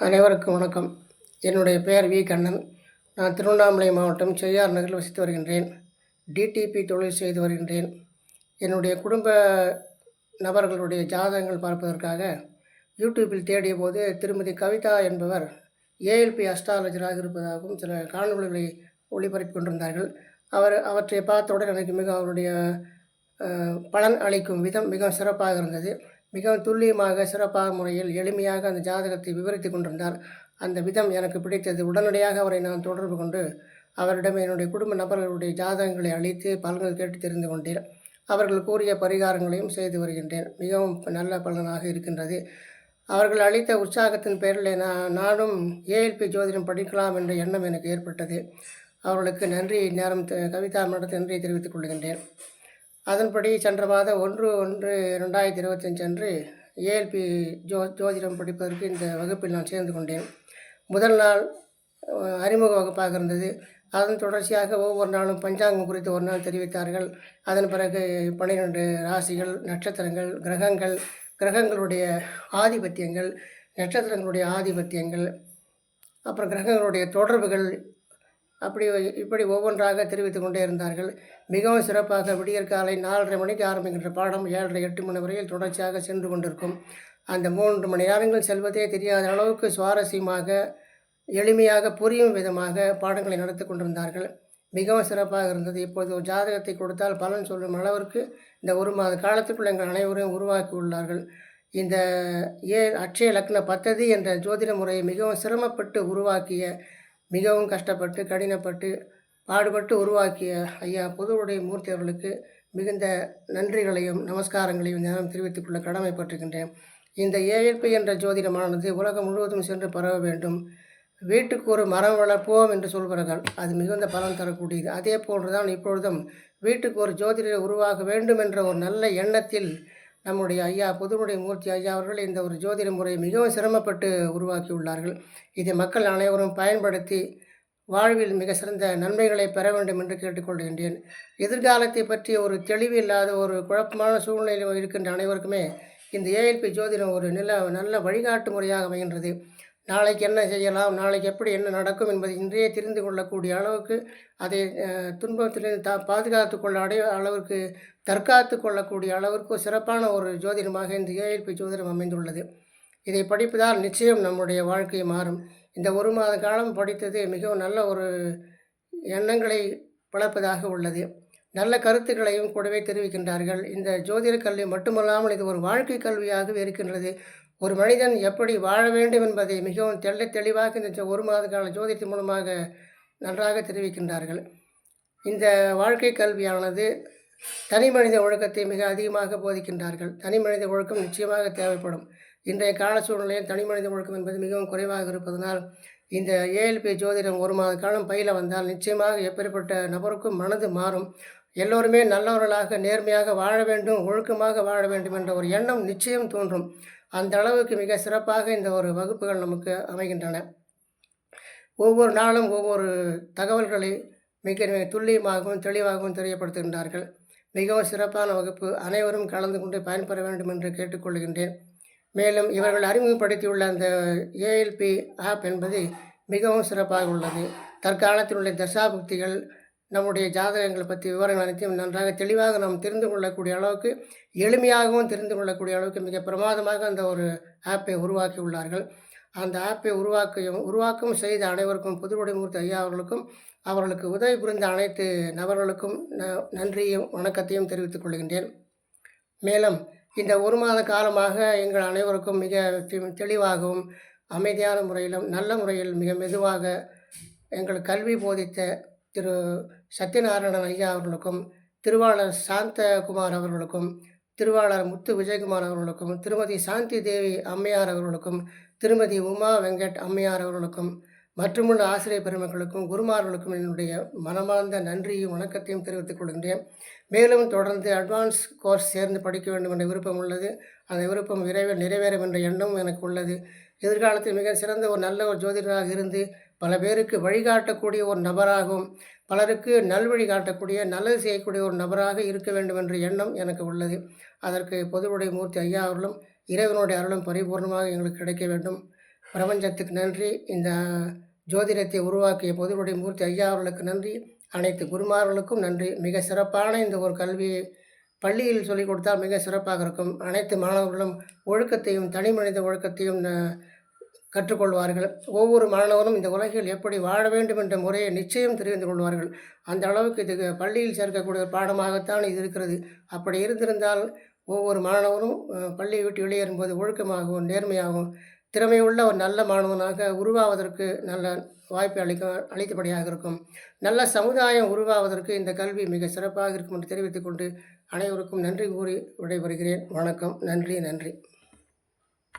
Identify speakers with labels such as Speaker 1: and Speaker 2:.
Speaker 1: அனைவருக்கும் வணக்கம். என்னுடைய பெயர் வி. கண்ணன். நான் திருவண்ணாமலை மாவட்டம் செய்யார் நகரில் வசித்து வருகின்றேன். டிடிபி தொழில் செய்து வருகின்றேன். என்னுடைய குடும்ப நபர்களுடைய ஜாதகங்கள் பார்ப்பதற்காக யூடியூப்பில் தேடிய போது திருமதி கவிதா என்பவர் ஏஎல்பி அஸ்ட்ராலஜராக இருப்பதாகவும் சில காணொலிகளை ஒளிபரப்பி கொண்டிருந்தார்கள். அவர் அவற்றை பார்த்தவுடன் எனக்கு மிக அவருடைய பலன் அளிக்கும் விதம் மிகவும் சிறப்பாக இருந்தது. மிகவும் துல்லியமாக சிறப்பாக முறையில் எளிமையாக அந்த ஜாதகத்தை விவரித்து கொண்டிருந்தார் அந்த விதம் எனக்கு பிடித்தது. உடனடியாக அவரை நான் தொடர்பு கொண்டு அவரிடம் என்னுடைய குடும்ப நபர்களுடைய ஜாதகங்களை அளித்து பலன்கள் கேட்டு தெரிந்து கொண்டேன். அவர்கள் கூறிய பரிகாரங்களையும் செய்து வருகின்றேன். மிகவும் நல்ல பலனாக இருக்கின்றது. அவர்கள் அளித்த உற்சாகத்தின் பேரில் நான் நானும் ஏஎல்பி ஜோதிடம் படிக்கலாம் என்ற எண்ணம் எனக்கு ஏற்பட்டது. அவர்களுக்கு நன்றி. நேரம் கவிதா மேடத்து நன்றியை தெரிவித்துக் கொள்கின்றேன். அதன்படி சென்ற மாதம் ஒன்று ஒன்று ரெண்டாயிரத்தி இருபத்தஞ்சு அன்று ஏஎல்பி ஜோ ஜோதிடம் படிப்பதற்கு இந்த வகுப்பில் நான் சேர்ந்து கொண்டேன். முதல் நாள் அறிமுக வகுப்பாக இருந்தது. அதன் தொடர்ச்சியாக ஒவ்வொரு நாளும் பஞ்சாங்கம் குறித்து ஒரு நாள் தெரிவித்தார்கள். அதன் பிறகு பன்னிரெண்டு ராசிகள் நட்சத்திரங்கள் கிரகங்கள் கிரகங்களுடைய ஆதிபத்தியங்கள் நட்சத்திரங்களுடைய ஆதிபத்தியங்கள் அப்புறம் கிரகங்களுடைய தொடர்புகள் அப்படி இப்படி ஒவ்வொன்றாக தெரிவித்து கொண்டே இருந்தார்கள். மிகவும் சிறப்பாக விடியற் காலை நாலரை மணிக்கு ஆரம்பிக்கின்ற பாடம் ஏழரை எட்டு மணி வரையில் தொடர்ச்சியாக சென்று கொண்டிருக்கும். அந்த மூன்று மணி நேரங்கள் செல்வதே தெரியாத அளவுக்கு சுவாரஸ்யமாக எளிமையாக புரியும் விதமாக பாடங்களை நடத்தி கொண்டிருந்தார்கள். மிகவும் சிறப்பாக இருந்தது. இப்போது ஒரு ஜாதகத்தை கொடுத்தால் பலன் சொல்லும் அளவிற்கு இந்த ஒரு மாத காலத்துக்குள் எங்கள் அனைவரையும் உருவாக்கி உள்ளார்கள். இந்த ஏ அட்சய லக்ன பத்ததி என்ற ஜோதிட முறையை மிகவும் சிரமப்பட்டு உருவாக்கிய மிகவும் கஷ்டப்பட்டு கடினப்பட்டு பாடுபட்டு உருவாக்கிய ஐயா பொதுவுடைய மூர்த்தி அவர்களுக்கு மிகுந்த நன்றிகளையும் நமஸ்காரங்களையும் நான் தெரிவித்துக் கொள்ள கடமைப்பட்டிருக்கின்றேன். இந்த ஏஎல்பி என்ற ஜோதிடமானது உலகம் முழுவதும் சென்று பரவ வேண்டும். வீட்டுக்கு ஒரு மரம் வளர்ப்போம் என்று சொல்கிறார்கள் அது மிகுந்த பலன் தரக்கூடியது. அதே போன்றுதான் இப்பொழுதும் வீட்டுக்கு ஒரு ஜோதிடரை உருவாக வேண்டும் என்ற ஒரு நல்ல எண்ணத்தில் நம்முடைய ஐயா புதுமுடை மூர்த்தி ஐயா அவர்கள் இந்த ஒரு ஜோதிட முறையை மிகவும் சிரமப்பட்டு உருவாக்கியுள்ளார்கள். இதை மக்கள் அனைவரும் பயன்படுத்தி வாழ்வில் மிக சிறந்த நன்மைகளை பெற வேண்டும் என்று கேட்டுக்கொள்கின்றேன் எதிர்காலத்தை பற்றி ஒரு தெளிவு இல்லாத ஒரு குழப்பமான சூழ்நிலையில் இருக்கின்ற அனைவருக்குமே இந்த ஏஎல்பி ஜோதிடம் ஒரு நில நல்ல வழிகாட்டு முறையாக அமைகின்றது. நாளைக்கு என்ன செய்யலாம் நாளைக்கு எப்படி என்ன நடக்கும் என்பதை இன்றையே தெரிந்து கொள்ளக்கூடிய அளவுக்கு அதை துன்பத்திலிருந்து தா பாதுகாத்து கொள்ள அடைய அளவிற்கு தற்காத்து கொள்ளக்கூடிய அளவிற்கு சிறப்பான ஒரு ஜோதிடமாக இந்த ஏஎல்பி ஜோதிடம் அமைந்துள்ளது. இதை படிப்பதால் நிச்சயம் நம்முடைய வாழ்க்கை மாறும். இந்த ஒரு மாத காலம் படித்தது மிகவும் நல்ல ஒரு எண்ணங்களை வளர்ப்பதாக உள்ளது. நல்ல கருத்துக்களையும் கூடவே தெரிவிக்கின்றார்கள். இந்த ஜோதிட கல்வி மட்டுமல்லாமல் இது ஒரு வாழ்க்கை கல்வியாகவே இருக்கின்றது. ஒரு மனிதன் எப்படி வாழ வேண்டும் என்பதை மிகவும் தெள்ள தெளிவாக இந்த ஒரு மாத கால ஜோதிடத்தின் மூலமாக நன்றாக தெரிவிக்கின்றார்கள். இந்த வாழ்க்கை கல்வியானது தனி மனித ஒழுக்கத்தை மிக அதிகமாக போதிக்கின்றார்கள். தனி மனித ஒழுக்கம் நிச்சயமாக தேவைப்படும். இன்றைய கால சூழ்நிலையில் தனி மனித ஒழுக்கம் என்பது மிகவும் குறைவாக இருப்பதனால் இந்த ஏஎல்பி ஜோதிடம் ஒரு மாத காலம் பயில வந்தால் நிச்சயமாக எப்பேற்பட்ட நபருக்கும் மனது மாறும். எல்லோருமே நல்லவர்களாக நேர்மையாக வாழ வேண்டும் ஒழுக்கமாக வாழ வேண்டும் என்ற ஒரு எண்ணம் நிச்சயம் தோன்றும். அந்த அளவுக்கு மிக சிறப்பாக இந்த ஒரு வகுப்புகள் நமக்கு அமைகின்றன. ஒவ்வொரு நாளும் ஒவ்வொரு தகவல்களை மிக துல்லியமாகவும் தெளிவாகவும் தெரியப்படுத்துகின்றார்கள். மிகவும் சிறப்பான வகுப்பு. அனைவரும் கலந்து கொண்டு பயன்பெற வேண்டும் என்று கேட்டுக்கொள்கின்றேன். மேலும் இவர்கள் அறிமுகப்படுத்தியுள்ள அந்த ஏஎல்பி ஆப் என்பது மிகவும் சிறப்பாக உள்ளது. தற்காலத்தில் உள்ள தசாபுக்திகள் நம்முடைய ஜாதகங்களை பற்றி விவரங்கள் அனைத்தையும் நன்றாக தெளிவாக நாம் தெரிந்து கொள்ளக்கூடிய அளவுக்கு எளிமையாகவும் தெரிந்து கொள்ளக்கூடிய அளவுக்கு மிக பிரமாதமாக அந்த ஒரு ஆப்பை உருவாக்கி உள்ளார்கள் அந்த ஆப்பை உருவாக்கியும் உருவாக்கவும் செய்த அனைவருக்கும் புதுவடிமூர்த்தி ஐயா அவர்களுக்கும் அவர்களுக்கு உதவி புரிந்த அனைத்து நபர்களுக்கும் ந- நன்றியும் வணக்கத்தையும் தெரிவித்துக் கொள்கின்றேன். மேலும் இந்த ஒரு மாத காலமாக எங்கள் அனைவருக்கும் மிக தெளிவாகவும் அமைதியான முறையிலும் நல்ல முறையில் மிக மெதுவாக எங்கள் கல்வி போதித்த திரு சத்யநாராயணன் ஐயா அவர்களுக்கும் திருவாளர் சாந்தகுமார் அவர்களுக்கும் திருவாளர் முத்து விஜயகுமார் அவர்களுக்கும் திருமதி சாந்தி தேவி அம்மையார் அவர்களுக்கும் திருமதி உமா வெங்கட் அம்மையார் அவர்களுக்கும் மற்றுமுள்ள ஆசிரியர் பெருமக்களுக்கும் குருமார்களுக்கும் என்னுடைய மனமார்ந்த நன்றியும் வணக்கத்தையும் தெரிவித்துக் கொள்கின்றேன். மேலும் தொடர்ந்து அட்வான்ஸ் கோர்ஸ் சேர்ந்து படிக்க வேண்டும் என்ற விருப்பம் உள்ளது. அந்த விருப்பம் விரைவில் நிறைவேறும் என்ற எண்ணமும் எனக்கு உள்ளது. எதிர்காலத்தில் மிக சிறந்த ஒரு நல்ல ஒரு ஜோதிடராக இருந்து பல பேருக்கு வழிகாட்டக்கூடிய ஒரு நபராகவும் பலருக்கு நல்வழி காட்டக்கூடிய நல்லது செய்யக்கூடிய ஒரு நபராக இருக்க வேண்டும் என்ற எண்ணம் எனக்கு உள்ளது. அதற்கு பொதுவுடைய மூர்த்தி ஐயா அவர்களும் இறைவனுடைய அருளும் பரிபூர்ணமாக எங்களுக்கு கிடைக்க வேண்டும். பிரபஞ்சத்துக்கு நன்றி. இந்த ஜோதிடத்தை உருவாக்கிய பொதுவுடைய மூர்த்தி ஐயா அவர்களுக்கு நன்றி. அனைத்து குருமார்களுக்கும் நன்றி. மிக சிறப்பான இந்த ஒரு கல்வியை பள்ளியில் சொல்லிக் கொடுத்தால் மிக சிறப்பாக இருக்கும். அனைத்து மாணவர்களும் ஒழுக்கத்தையும் தனி மனித ஒழுக்கத்தையும் கற்றுக்கொள்வார்கள். ஒவ்வொரு மாணவனும் இந்த உலகில் எப்படி வாழ வேண்டும் என்ற முறையை நிச்சயம் தெரிந்து கொள்வார்கள். அந்த அளவுக்கு இது பள்ளியில் சேர்க்கக்கூடிய பாடமாகத்தான் இது இருக்கிறது. அப்படி இருந்திருந்தால் ஒவ்வொரு மாணவனும் பள்ளியை விட்டு வெளியேறும்போது ஒழுக்கமாகவும் நேர்மையாகவும் திறமையுள்ள ஒரு நல்ல மாணவனாக உருவாவதற்கு நல்ல வாய்ப்பை அளிக்க அளித்தபடியாக இருக்கும். நல்ல சமுதாயம் உருவாவதற்கு இந்த கல்வி மிக சிறப்பாக இருக்கும் என்று தெரிவித்துக்கொண்டு அனைவருக்கும் நன்றி கூறி விடைபெறுகிறேன். வணக்கம். நன்றி நன்றி.